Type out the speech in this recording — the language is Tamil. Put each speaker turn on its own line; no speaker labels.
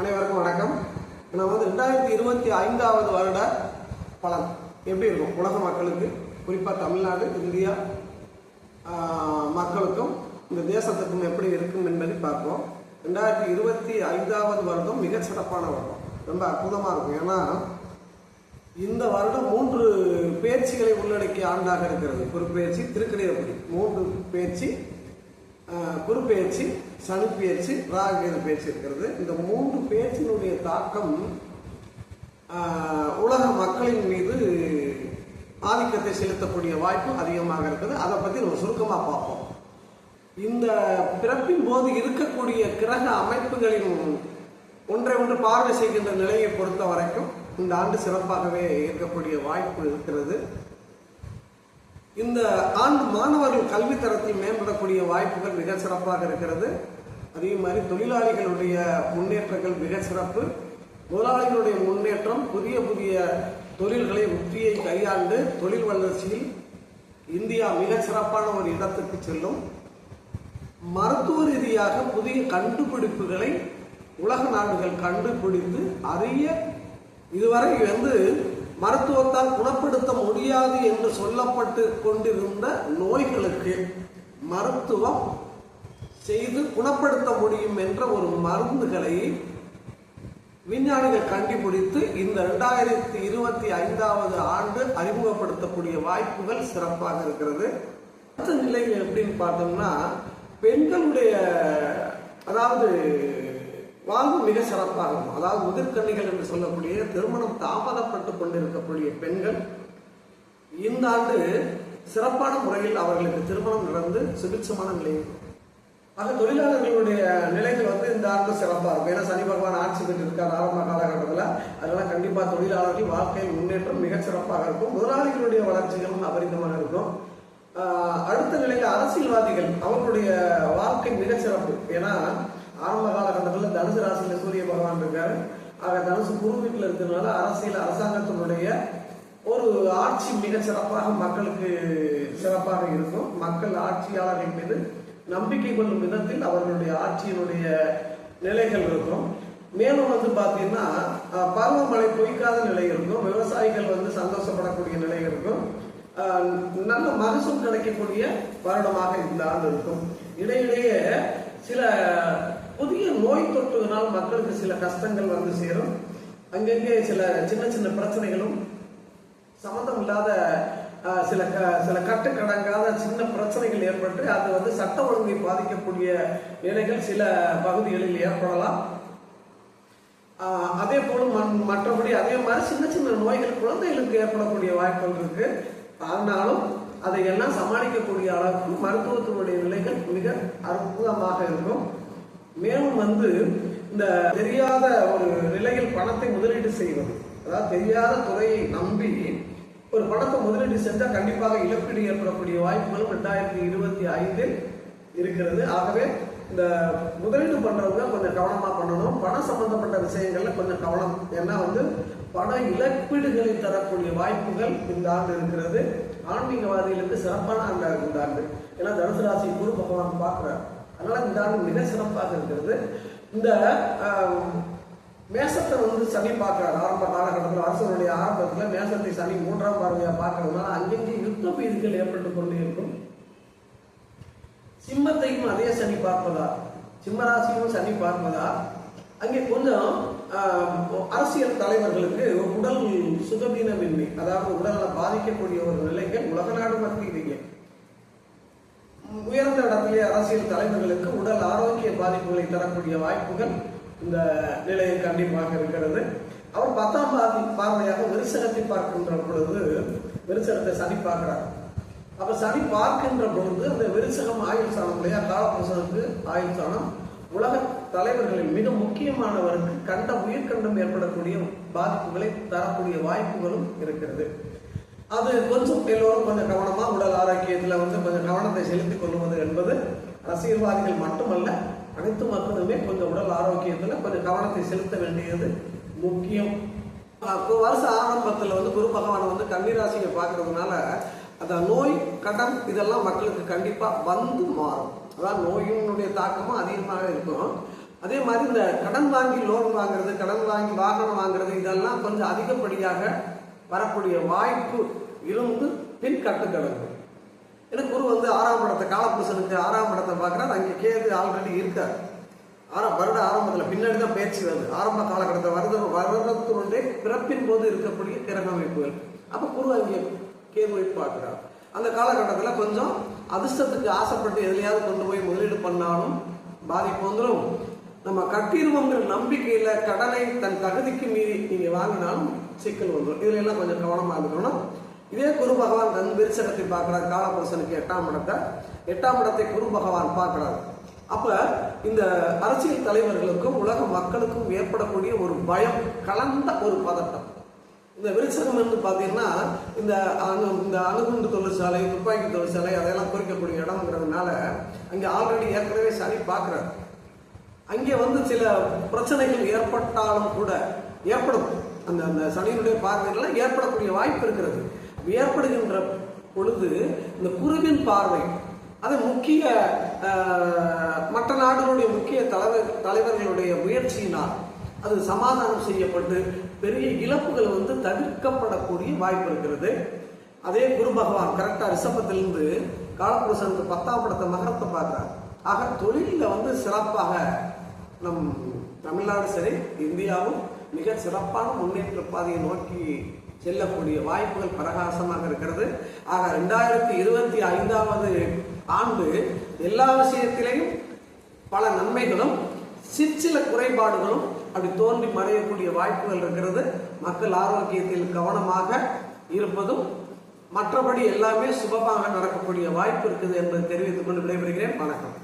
அனைவருக்கும் வணக்கம். நான் வந்து ரெண்டாயிரத்தி இருபத்தி ஐந்தாவது வருட பலன். எப்படி இருக்கும்? உலக மக்களுக்கு குறிப்பாக தமிழ்நாடு இந்தியா மக்களுக்கும் இந்த தேசத்துக்கும் எப்படி இருக்கும் என்பதை பார்ப்போம். ரெண்டாயிரத்தி இருபத்தி ஐந்தாவது வருடம் மிக சிறப்பான வருடம். ரொம்ப அற்புதமாக இருக்கும். ஏன்னா இந்த வருடம் மூன்று பேச்சுகளை உள்ளடக்கிய ஆண்டாக இருக்கிறது. குறுப்பெயர்ச்சி திருக்கணிதப்படி. மூன்று பேச்சு குரு குறுப்பெயர்ச்சி சனி பேச்சு ராகுகேது பேச்சு இருக்கிறது. இந்த மூன்று பேச்சினுடைய தாக்கம் உலக மக்களின் மீது ஆதிக்கத்தை செலுத்தக்கூடிய வாய்ப்பு அதிகமாக இருக்குது. அதை பற்றி நம்ம சுருக்கமாக பார்ப்போம். இந்த பிறப்பின் போது இருக்கக்கூடிய கிரக அமைப்புகளின் ஒன்றை ஒன்று பார்வை செய்கின்ற நிலையை பொறுத்த வரைக்கும் இந்த ஆண்டு சிறப்பாகவே இருக்கக்கூடிய வாய்ப்பு இருக்கிறது. இந்த ஆண்டு மாணவர்கள் கல்வி தரத்தை மேம்படக்கூடிய வாய்ப்புகள் மிக சிறப்பாக இருக்கிறது. அதே மாதிரி தொழிலாளிகளுடைய முன்னேற்றங்கள் மிக சிறப்பு. முதலாளிகளுடைய முன்னேற்றம் புதிய புதிய தொழில்களை உத்தியை கையாண்டு தொழில் வளர்ச்சியில் இந்தியா மிக சிறப்பான ஒரு இடத்துக்கு செல்லும். மருத்துவ ரீதியாக புதிய கண்டுபிடிப்புகளை உலக நாடுகள் கண்டுபிடித்து அறிய இதுவரை வந்து மருத்துவத்தால் குணப்படுத்த முடியாது என்று சொல்லப்பட்டு கொண்டிருந்த நோய்களுக்கு மருத்துவம் செய்து குணப்படுத்த முடியும் என்ற ஒரு மருந்துகளை விஞ்ஞானிகள் கண்டுபிடித்து இந்த ரெண்டாயிரத்தி இருபத்தி ஐந்தாவது ஆண்டு அறிமுகப்படுத்தக்கூடிய வாய்ப்புகள் சிறப்பாக இருக்கிறது. அடுத்த நிலை எப்படின்னு பார்த்தோம்னா பெண்களுடைய அதாவது வாழ்வு மிக சிறப்பாக இருக்கும் அதாவது முதிர்கண்ணிகள் என்று சொல்லக்கூடிய திருமணம் தாமதப்பட்டு கொண்டிருக்கக்கூடிய பெண்கள் இந்த ஆண்டு சிறப்பான முறையில் அவர்களுக்கு திருமணம் நடந்து சுபிட்சமான நிலை இருக்கும். ஆக தொழிலாளர்களுடைய நிலைகள் வந்து இந்த ஆண்டு சிறப்பாக இருக்கும். ஏன்னா சனி பகவான் ஆட்சி பெற்று இருக்கார் ஆரம்ப காலகட்டத்தில். அதனால கண்டிப்பாக தொழிலாளர்கள் வாழ்க்கையில் முன்னேற்றம் மிக சிறப்பாக இருக்கும். முதலாளிகளுடைய வளர்ச்சிகளும் அபரிதமாக இருக்கும். அடுத்த நிலையில் அரசியல்வாதிகள் அவர்களுடைய வாழ்க்கை மிக சிறப்பு. ஏன்னா ஆரம்ப காலகட்டத்தில் தனுசு ராசியில் சூரிய பகவான் இருக்காரு. ஆக தனுசு குரு வீட்டில் இருக்கிறதுனால அரசியல் அரசாங்கத்தினுடைய ஒரு ஆட்சி மிக சிறப்பாக மக்களுக்கு சிறப்பாக இருக்கும். மக்கள் ஆட்சியாளர்கள் மீது நம்பிக்கை கொள்ளும் விதத்தில் அவர்களுடைய ஆட்சியினுடைய நிலைகள் இருக்கும். மேலும் வந்து பார்த்தீங்கன்னா பருவமழை பொய்க்காத நிலை இருக்கும். விவசாயிகள் வந்து சந்தோஷப்படக்கூடிய நிலை இருக்கும். நல்ல மகசூல் கிடைக்கக்கூடிய வருடமாக இந்த ஆண்டு இருக்கும். இடையிடையே சில புதிய நோய் தொற்றுனால் மக்களுக்கு சில கஷ்டங்கள் வந்து சேரும். அங்கங்கே சில சின்ன சின்ன பிரச்சனைகளும் சம்மந்தம் இல்லாத சில க சில கட்டுக்கடங்காத சின்ன பிரச்சனைகள் ஏற்பட்டு அது வந்து சட்ட ஒழுங்கை பாதிக்கக்கூடிய நிலைகள் சில பகுதிகளில் ஏற்படலாம். அதே போல மன்- மற்றபடி அதே மாதிரி சின்ன சின்ன நோய்கள் குழந்தைகளுக்கு ஏற்படக்கூடிய வாய்ப்புகள் இருக்கு. ஆனாலும் அதையெல்லாம் சமாளிக்கக்கூடிய அளவுக்கு மருத்துவத்தினுடைய நிலைகள் மிக அற்புதமாக இருக்கும். மேலும் வந்து இந்த தெரியாத ஒரு நிலையில் பணத்தை முதலீடு செய்வது. அதாவது தெரியாத துறையை நம்பி ஒரு பணத்தை முதலீடு செஞ்சால் கண்டிப்பாக இழப்பீடு ஏற்படக்கூடிய வாய்ப்புகளும் ரெண்டாயிரத்தி இருபத்தி ஐந்தில் இருக்கிறது. ஆகவே இந்த முதலீடு பண்றவங்க கொஞ்சம் கவனமா பண்ணணும். பணம் சம்பந்தப்பட்ட விஷயங்கள்ல கொஞ்சம் கவனம். ஏன்னா வந்து பண இழப்பீடுகளை தரக்கூடிய வாய்ப்புகள் இந்த ஆண்டு இருக்கிறது. ஆன்மீகவாதிகளுக்கு சிறப்பான ஆண்டாக இந்த ஆண்டு. ஏன்னா தனுசு ராசி குரு பகவான் பார்க்கிறார். அதனால இந்த ஆண்டு மிக சிறப்பாக இருக்கிறது. இந்த மேசத்தை வந்து சனி பார்க்கிறார். ஆரம்ப காலகட்டத்தில் அரசனுடைய ஆரம்பத்தில் மேசத்தை சனி மூன்றாம் பார்வையா பார்க்கறதுனால அங்கங்கே யுத்த பீதிகள் ஏற்பட்டு கொண்டே இருக்கும். சிம்மத்தையும் அதே சனி பார்ப்பதா? சிம்மராசியும் சனி பார்ப்பதா? அங்கே கொஞ்சம் ஆஹ், அரசியல் தலைவர்களுக்கு உடல் சுகதீனமின்மை அதாவது உடல்நல பாதிக்கக்கூடிய ஒரு நிலைகள் உலக அரசியல் தலைவர்களுக்கு உடல் ஆரோக்கிய பாதிப்புகளை தரக்கூடிய வாய்ப்புகள் இந்த நிலையில் கண்டிப்பாக இருக்கிறது. அவர் பத்தாம் பாதி பார்வையாக விரிசனத்தை பார்க்கின்ற பொழுது விரிசனத்தை சனி பார்க்கிறார். அப்ப சனி பார்க்கின்ற பொழுது அந்த விருசகம் ஆயுள் சாணம் இல்லையா? காலபுருஷனுக்கு ஆயுள் சாணம். உலக தலைவர்களில் மிக முக்கியமானவருக்கு கண்ட உயிர்கண்டம் ஏற்படக்கூடிய பாதிப்புகளை தரக்கூடிய வாய்ப்புகளும் இருக்கிறது. அது கொஞ்சம் எல்லோரும் கொஞ்சம் கவனமா உடல் ஆரோக்கியத்துல வந்து கொஞ்சம் கவனத்தை செலுத்திக் கொள்வது என்பது அரசியல்வாதிகள் மட்டுமல்ல அனைத்து மக்களுமே கொஞ்சம் உடல் ஆரோக்கியத்தில் கொஞ்சம் கவனத்தை செலுத்த வேண்டியது முக்கியம். வருஷ ஆரம்பத்தில் வந்து குரு பகவான் வந்து கன்னிராசியை பார்க்கறதுனால அந்த நோய் கடன் இதெல்லாம் மக்களுக்கு கண்டிப்பாக வந்து மாறும். அதான் நோயினுடைய தாக்கமும் அதிகமாக இருக்கும். அதே மாதிரி இந்த கடன் வாங்கி லோன் வாங்குறது கடன் வாங்கி வாகனம் வாங்குறது இதெல்லாம் கொஞ்சம் அதிகப்படியாக வரக்கூடிய வாய்ப்பு இருந்து பின் கட்டுக்கிடங்கும் ஏன்னா குரு வந்து ஆறாம் படத்தை காலப்புருஷனுக்கு ஆறாம் படத்தை பார்க்குறாரு. அங்கே கேது ஆல்ரெடி இருக்கார். ஆனால் வருட ஆரம்பத்தில் பின்னாடி தான் பேச்சு வருது. ஆரம்ப காலகட்டத்தை வருத வருடத்தினுடைய பிறப்பின் போது இருக்கக்கூடிய கிரக அமைப்புகள் அப்போ குரு அங்கே கேதுவை பார்க்குறார். அந்த காலகட்டத்தில் கொஞ்சம் அதிர்ஷ்டத்துக்கு ஆசைப்பட்டு எதுலையாவது கொண்டு போய் முதலீடு பண்ணாலும் பாதிப்பு வந்துடும் நம்ம கட்டிடுவோங்கிற நம்பிக்கையில் கடனை தன் தகுதிக்கு மீறி நீங்கள் வாங்கினாலும் சிக்கல் வந்துடும் இதுல எல்லாம் கொஞ்சம் கவனமாக இருக்கணும். இதே குரு பகவான் தன் விருச்சகத்தை பார்க்கிறார் காலபுருஷனுக்கு எட்டாம் இடத்தை. எட்டாம் இடத்தை குரு பகவான் பார்க்கிறார். அப்ப இந்த அரசியல் தலைவர்களுக்கும் உலக மக்களுக்கும் ஏற்படக்கூடிய ஒரு பயம் கலந்த ஒரு பதட்டம். இந்த விருச்சகம் வந்து இந்த அணு இந்த அணுகுண்டு தொழிற்சாலை துப்பாக்கி தொழிற்சாலை அதையெல்லாம் குறிக்கக்கூடிய இடம்ங்கிறதுனால அங்கே ஆல்ரெடி ஏற்கனவே சனி பார்க்குறாரு. அங்கே வந்து சில பிரச்சனைகள் ஏற்பட்டாலும் கூட ஏற்படும். அந்த அந்த சனியினுடைய பார்வைகள் ஏற்படக்கூடிய வாய்ப்பு இருக்கிறது. ஏற்படுகின்ற பொழுது இந்த குருவின் பார்வை அது முக்கிய மற்ற நாடுகளுடைய முக்கிய தலைவர் தலைவர்களுடைய முயற்சியினால் அது சமாதானம் செய்யப்பட்டு பெரிய இழப்புகள் வந்து தவிர்க்கப்படக்கூடிய வாய்ப்பு இருக்கிறது. அதே குரு பகவான் கரெக்டாக ரிஷபத்திலிருந்து காலப்புருஷனுக்கு பத்தாம் படத்தை மகரத்தை பார்க்குறார். ஆக தொழிலில் வந்து சிறப்பாக நம் தமிழ்நாடு சரி இந்தியாவும் மிக சிறப்பான முன்னேற்ற பாதையை நோக்கி செல்லக்கூடிய வாய்ப்புகள் பிரகாசமாக இருக்கிறது. ஆக ரெண்டாயிரத்தி இருபத்தி ஐந்தாவது ஆண்டு எல்லா விஷயத்திலையும் பல நன்மைகளும் சிற்சில குறைபாடுகளும் அப்படி தோன்றி மறையக்கூடிய வாய்ப்புகள் இருக்கிறது. மக்கள் ஆரோக்கியத்தில் கவனமாக இருப்பதும் மற்றபடி எல்லாமே சுபமாக நடக்கக்கூடிய வாய்ப்பு இருக்குது என்பதை தெரிவித்துக் கொண்டு விடைபெறுகிறேன். வணக்கம்.